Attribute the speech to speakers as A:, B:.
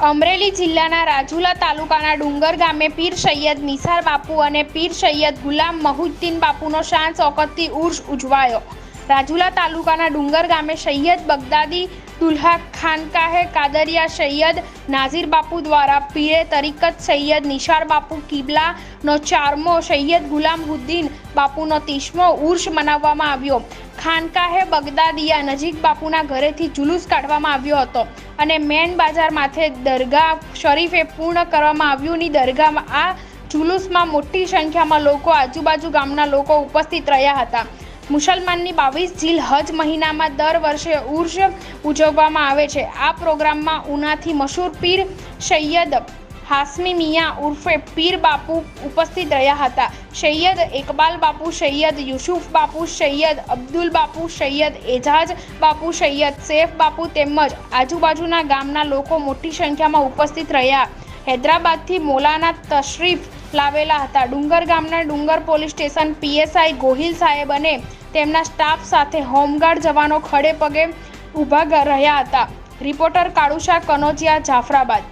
A: અમરેલી જિલ્લાના રાજુલા તાલુકાના ડુંગર ગામે પીર સૈયદ નિસાર બાપુ અને પીર સૈયદ ગુલામ મહુદ્દીન બાપુનો શાન શોકતથી ઉર્ષ ઉજવાયો. રાજુલા તાલુકાના ડુંગર ગામે સૈયદ બગદાદી દુલ્હા ખાનકાહે કાદરિયા સૈયદ નાઝીર બાપુ દ્વારા પીરે તરીકત સૈયદ નિશાર બાપુ કિબલાનો ચારમો સૈયદ ગુલામુદ્દીન બાપુનો ત્રીસમો ઉર્ષ મનાવવામાં આવ્યો. ખાનકાહે બગદાદિયા નજીક બાપુના ઘરેથી જુલુસ કાઢવામાં આવ્યો હતો અને મેન બજાર માથે દરગાહ શરીફે પૂર્ણ કરવામાં આવ્યું. ની દરગાહમાં આ જુલુસમાં મોટી સંખ્યામાં લોકો આજુબાજુ ગામના લોકો ઉપસ્થિત રહ્યા હતા. મુસલમાનની બાવીસ જીલ હજ મહિનામાં દર વર્ષે ઉર્ષ ઉજવવામાં આવે છે. આ પ્રોગ્રામમાં ઉનાથી મશહૂર પીર સૈયદ હાસમી મિયા ઉર્ફે પીર બાપુ ઉપસ્થિત રહ્યા હતા. સૈયદ ઇકબાલ બાપુ, સૈયદ યુસુફ બાપુ, સૈયદ અબ્દુલ બાપુ, સૈયદ એજાજ બાપુ, સૈયદ સૈફ બાપુ તેમજ આજુબાજુના ગામના લોકો મોટી સંખ્યામાં ઉપસ્થિત રહ્યા. હૈદરાબાદથી મોલાના તશરીફ લાવેલા હતા. ડુંગર ગામના ડુંગર પોલીસ સ્ટેશન પીએસઆઈ ગોહિલ સાહેબ અને તેમના સ્ટાફ સાથે હોમગાર્ડ જવાનો ખડે પગે ઊભા રહ્યા હતા. રિપોર્ટર કાળુશા કનોજિયા, જાફરાબાદ.